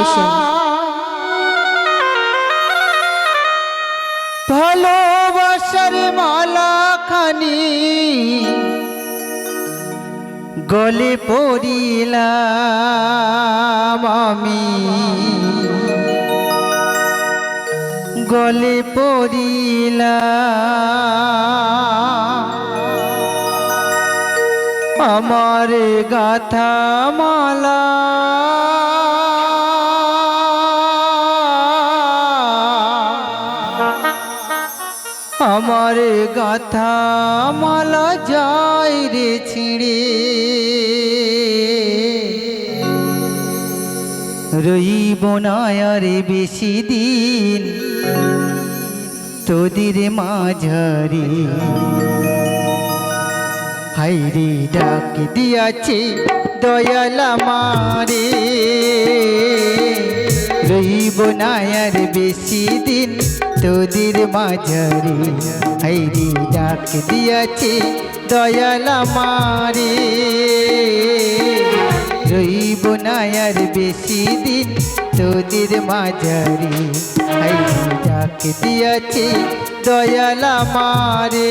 Station ভালোবাসার মালাখানি গলে পড়িলাম আমি। গলে পড়িলাম। আমার গাথা মালা গাথা মালা যায় রে ছিঁড়ে। রইব না বেশি দিন তোদের মাঝারে। হাইরে ডাক দিয়াছে দয়াল আমারে। রইব না আর বেশি দিন, তোদের মাঝারে হাইরে ডাক দিয়াছে দয়াল আমারে। রইব না আর বেশি দিন, তোদের মাঝারে হাইরে ডাক দিয়াছে দয়াল আমারে।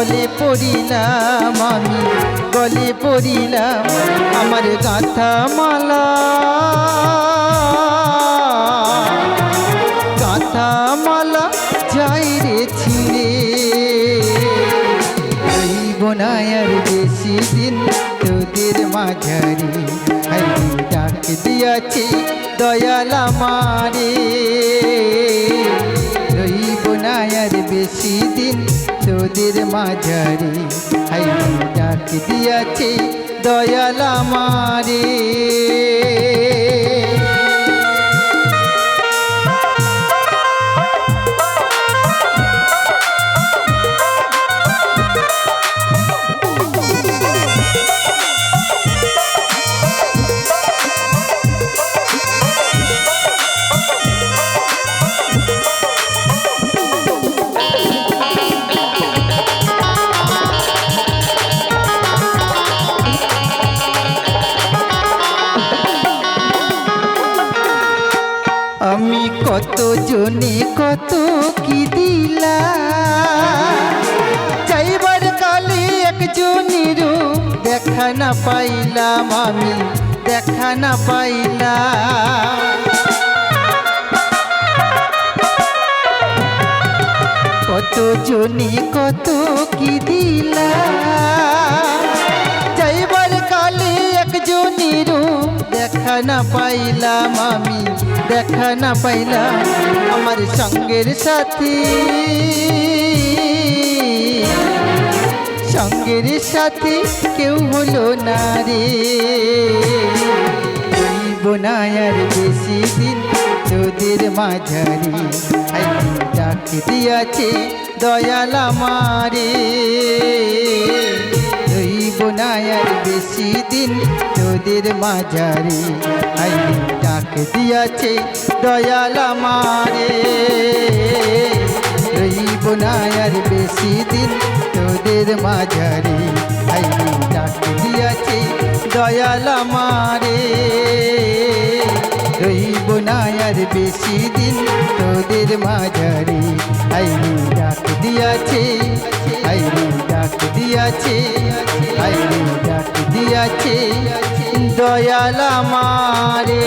গলে পড়িলাম আমি, গলে পড়িলাম আমার গাথা মালা। গাথা মালা যাই রে ছিঁড়ে। রইব না আর বেশি দিন তোদের মাঝারি ডাক দিয়াছে দয়াল আমারে। তোদের মাঝারি হাই ডাক দিয়াছে দয়াল আমারে। আমি কত জনে কত কি দিলা চাইবার কালে একজনের দেখা না পাইলাম আমি, দেখা না পাইলাম। কত জনে কত কি দিলা না পাইলাম আমি, দেখা না পাইলাম আমার সঙ্গের সাথী। সঙ্গের সাথী কেউ হলো না রে। আর বেশি দিন তোদের মাঝারি। ডাক দিয়াছে দয়াল না আর বেশি দিন তোদের মাঝারি আইনি ডাক দিয়াছে দয়াল আমারে। রইব আর বেশি দিন তোদের মাঝারি আইনি ডাক দিয়াছে দয়াল আমারে। রইব আর বেশি দিন তোদের মাঝারি আইনি ডাক দিয়াছে ডাক দিয়াছে আইনি ডাক দিয়াছে দয়াল আমারে।